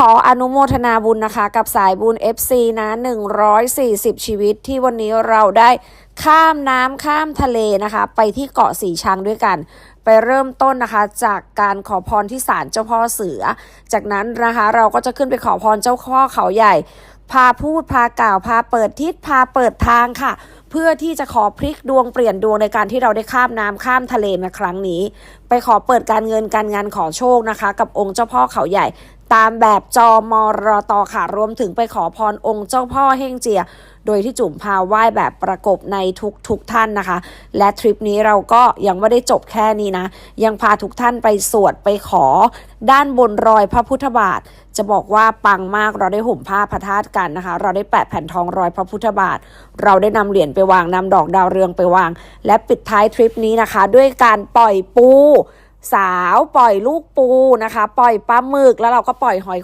ขออนุโมทนาบุญนะคะ กับสายบุญ FC นะ 140 ชีวิตที่วันนี้เราได้ข้ามน้ำข้ามทะเลนะคะ ไปที่เกาะสีชังด้วยกัน ไปเริ่มต้นนะคะ จากการขอพรที่ศาลเจ้าพ่อเสือ จากนั้นนะคะ เราก็จะขึ้นไปขอพรเจ้าพ่อเขาใหญ่ พาพูดพากล่าวพาเปิดทิศพาเปิดทางค่ะเพื่อที่จะขอพลิกดวงเปลี่ยนดวงในการที่เราได้ข้ามน้ำข้ามทะเลในครั้งนี้ ไปขอเปิดการเงินการงานขอโชคนะคะ กับองค์เจ้าพ่อเขาใหญ่ ตามแบบจอมรตอค่ะ รวมถึงไปขอพรองค์เจ้าพ่อเฮงเจีย โดยที่จุ่มพาไหว้แบบประกบในทุกทุกท่านนะคะ และทริปนี้เราก็ยังไม่ได้จบแค่นี้นะ ยังพาทุกท่านไปสวดไปขอ ด้านบนรอยพระพุทธบาท จะบอกว่าปังมากเราได้ห่มผ้าพระธาตุกันนะคะ เราได้แปะแผ่นทองรอยพระพุทธบาท เราได้นำเหรียญไปวางนำดอกดาวเรืองไปวาง และปิดท้ายทริปนี้นะคะ ด้วยการปล่อยปู สาวปล่อยลูกปูนะคะ ปล่อยปลาหมึกแล้วเราก็ปล่อยหอย